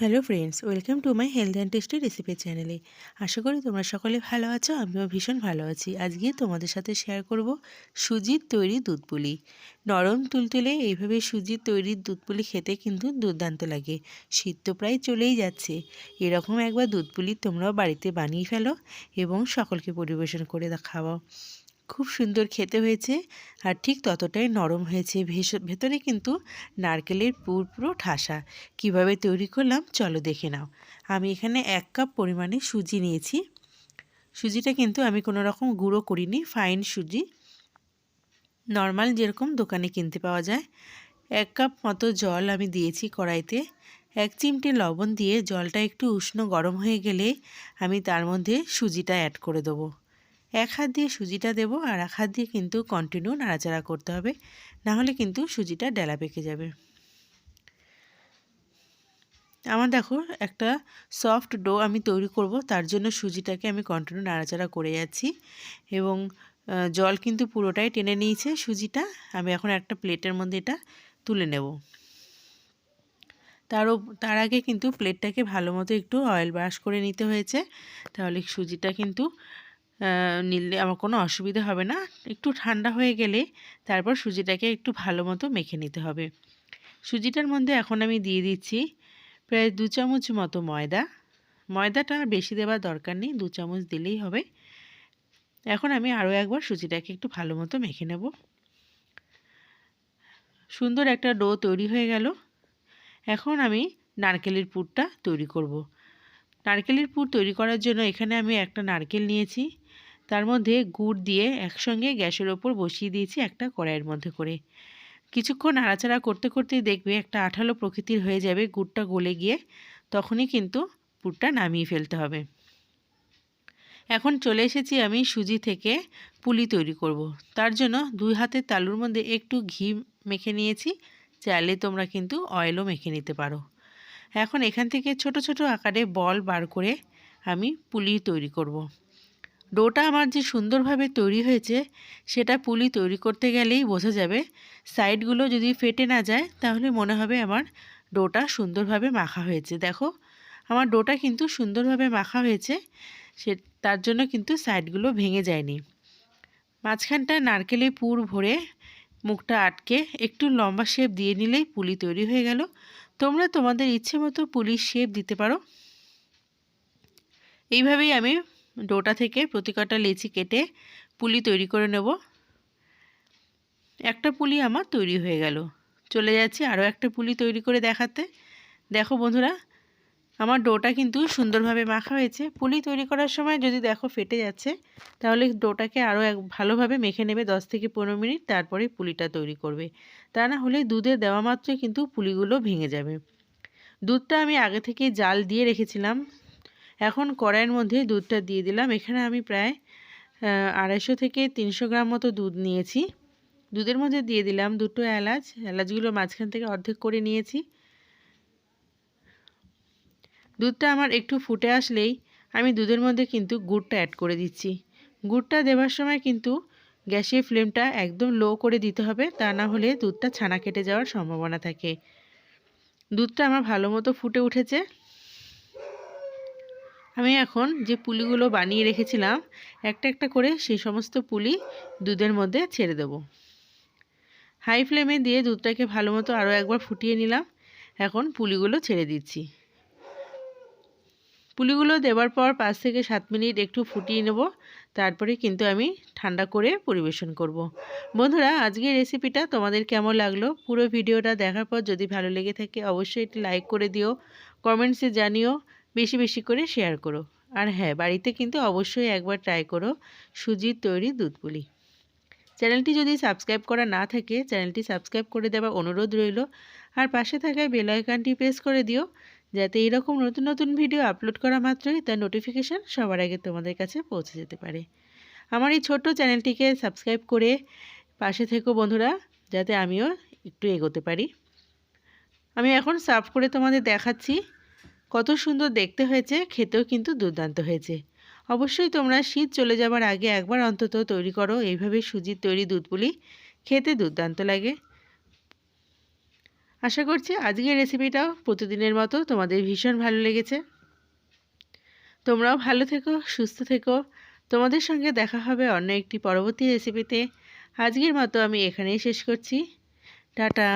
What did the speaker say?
Hello friends welcome to my health and tasty recipe চ্যানেলে আশা করি তোমরা সকলে ভালো আছো, আমিও ভীষণ ভালো আছি। আজকে তোমাদের সাথে শেয়ার করব সুজির তৈরি দুধ পুলি। নরম তুলতুলে এইভাবে সুজির তৈরি দুধ পুলি খেতে কিন্তু দুর্দান্ত লাগে। শীত তো প্রায় চলেই যাচ্ছে। এরকম একবার দুধ পুলি তোমরাও বাড়িতে বানিয়ে ফেলো এবং সকলকে পরিবেশন করে খাওয়াও খুব সুন্দর খেতে হয়েছে। আর ঠিক ততটাই নরম হয়েছে। ভেতরে কিন্তু নারকেলের পুর পুরো ঠাসা। কীভাবে তৈরি করলাম? চলো দেখে নাও। আমি এখানে এক কাপ পরিমাণে সুজি নিয়েছি। সুজিটা কিন্তু আমি কোনো রকম গুঁড়ো করিনি। ফাইন সুজি। নর্মাল যেরকম দোকানে কিনতে পাওয়া যায়। এক কাপ মতো জল আমি দিয়েছি কড়াইতে। এক চিমটে লবণ দিয়ে জলটা একটু উষ্ণ গরম হয়ে গেলে আমি তার মধ্যে সুজিটা অ্যাড করে দেবো। এক হাত দিয়ে সুজিটা দেবো আর এক হাত দিয়ে কিন্তু কন্টিনিউ নাড়াচাড়া করতে হবে। নাহলে কিন্তু সুজিটা ডেলা পেকে যাবে। আমার দেখো একটা সফট ডো আমি তৈরি করব, তার জন্য সুজিটাকে আমি কন্টিনিউ নাড়াচাড়া করে যাচ্ছি। এবং জল কিন্তু পুরোটাই টেনে নিয়েছে সুজিটা। আমি এখন একটা প্লেটের মধ্যে এটা তুলে নেব। তারও তার আগে কিন্তু প্লেটটাকে ভালো মতো একটু অয়েল ব্রাশ করে নিতে হয়েছে। তাহলে সুজিটা কিন্তু নিলে আমার কোনো অসুবিধা হবে না। একটু ঠান্ডা হয়ে গেলে তারপর সুজিটাকে একটু ভালো মতো মেখে নিতে হবে। সুজিটার মধ্যে এখন আমি দিয়ে দিচ্ছি প্রায় দু চামচ মতো ময়দা। ময়দাটা বেশি দেওয়ার দরকার নেই, দু চামচ দিলেই হবে। এখন আমি আরও একবার সুজিটাকে একটু ভালো মতো মেখে নেব। সুন্দর একটা ডো তৈরি হয়ে গেল। এখন আমি নারকেলের পুরটা তৈরি করব। নারকেলের পুর তৈরি করার জন্য এখানে আমি একটা নারকেল নিয়েছি। তার মধ্যে গুড় দিয়ে একসঙ্গে গ্যাসের ওপর বসিয়ে দিয়েছি একটা কড়াইয়ের মধ্যে করে কিছুক্ষণ নাড়াচাড়া করতে করতে দেখবে একটা আঠালো প্রকৃতির হয়ে যাবে, গুড়টা গলে গিয়ে তখনই কিন্তু পুরটা নামিয়ে ফেলতে হবে এখন চলে এসেছি আমি সুজি থেকে পুলি তৈরি করব। তার জন্য দুই হাতের তালুর মধ্যে একটু ঘি মেখে নিয়েছি চাইলে তোমরা কিন্তু অয়েলও মেখে নিতে পারো এখন এখান থেকে ছোট ছোট আকারে বল বার করে আমি পুলি তৈরি করব। ডোটা আমার যে সুন্দরভাবে তৈরি হয়েছে, সেটা পুলি তৈরি করতে গেলেই বোঝা যাবে। সাইডগুলো যদি ফেটে না যায়, তাহলে মনে হবে আমার ডোটা সুন্দরভাবে মাখা হয়েছে। দেখো, আমার ডোটা কিন্তু সুন্দরভাবে মাখা হয়েছে, সে, তার জন্য কিন্তু সাইডগুলো ভেঙে যায়নি। মাঝখানটা নারকেলে পুর ভরে মুখটা আটকে একটু লম্বা শেপ দিয়ে নিলেই পুলি তৈরি হয়ে গেল। তোমরা তোমাদের ইচ্ছে মতো পুলির শেপ দিতে পারো। এইভাবেই আমি ডোটা থেকে প্রতি কটা লেচি কেটে পুলি তৈরি করে নেব। একটা পুলি আমার তৈরি হয়ে গেল। চলে যাচ্ছি আরও একটা পুলি তৈরি করে দেখাতে। দেখো বন্ধুরা, আমার ডোটা কিন্তু সুন্দরভাবে মাখা হয়েছে। পুলি তৈরি করার সময় যদি দেখো ফেটে যাচ্ছে, তাহলে ডোটাকে আরও এক ভালোভাবে মেখে নেবে দশ থেকে পনেরো মিনিট, তারপরে পুলিটা তৈরি করবে। তা না হলে দুধে দেওয়া মাত্রই কিন্তু পুলিগুলো ভেঙে যাবে। দুধটা আমি আগে থেকে জাল দিয়ে রেখেছিলাম। এখন কড়াইয়ের মধ্যে দুধটা দিয়ে দিলাম। এখানে আমি প্রায় আড়াইশো থেকে তিনশো গ্রাম মতো দুধ নিয়েছি। দুধের মধ্যে দিয়ে দিলাম দুটো এলাচ। এলাচগুলো মাঝখান থেকে অর্ধেক করে নিয়েছি। দুধটা আমার একটু ফুটে আসলেই আমি দুধের মধ্যে কিন্তু গুড়টা অ্যাড করে দিচ্ছি। গুড়টা দেওয়ার সময় কিন্তু গ্যাসের ফ্লেমটা একদম লো করে দিতে হবে, তা না হলে দুধটা ছানা কেটে যাওয়ার সম্ভাবনা থাকে। দুধটা আমার ভালো মতো ফুটে উঠেছে। আমি এখন যে পুলিগুলো বানিয়ে রেখেছিলাম, একটা একটা করে সেই সমস্ত পুলি দুধের মধ্যে ছেড়ে দেব। হাই ফ্লেমে দিয়ে দুধটাকে ভালো মতো আরও একবার ফুটিয়ে নিলাম। এখন পুলিগুলো ছেড়ে দিচ্ছি। পুলিগুলো দেওয়ার পর পাঁচ থেকে সাত মিনিট একটু ফুটিয়ে নেব। তারপরে কিন্তু আমি ঠান্ডা করে পরিবেশন করব। বন্ধুরা, আজকের রেসিপিটা তোমাদের কেমন লাগল? পুরো ভিডিওটা দেখার পর যদি ভালো লেগে থাকে, অবশ্যই একটি লাইক করে দিও। কমেন্টসে জানিও। বেশি বেশি করে শেয়ার করো। আর হ্যাঁ বাড়িতে কিন্তু অবশ্যই একবার ট্রাই করো সুজির তৈরি দুধ পুলি। চ্যানেলটি যদি সাবস্ক্রাইব করা না থাকে, চ্যানেলটি সাবস্ক্রাইব করে দেওয়ার অনুরোধ রইল। আর পাশে থাকা বেল আইকনটি প্রেস করে দিও, যাতে এইরকম নতুন নতুন ভিডিও আপলোড করা মাত্রই তার নোটিফিকেশান সবার আগে তোমাদের কাছে পৌঁছে যেতে পারে। আমার এই ছোট্ট চ্যানেলটিকে সাবস্ক্রাইব করে পাশে থেকো বন্ধুরা, যাতে আমিও একটু এগোতে পারি। আমি এখন সার্ভ করে তোমাদের দেখাচ্ছি। কত সুন্দর দেখতে হয়েছে, খেতেও কিন্তু দুর্দান্ত হয়েছে। অবশ্যই তোমরা শীত চলে যাবার আগে একবার অন্তত তৈরি করো, এইভাবে সুজির তৈরি দুধ পুলি খেতে দুর্দান্ত লাগে। আশা করছি আজকের রেসিপিটাও প্রতিদিনের মতো তোমাদের ভীষণ ভালো লেগেছে। তোমরাও ভালো থেকো, সুস্থ থেকো। তোমাদের সঙ্গে দেখা হবে অন্য একটি পরবর্তী রেসিপিতে আজকের মতো আমি এখানেই শেষ করছি। টাটা।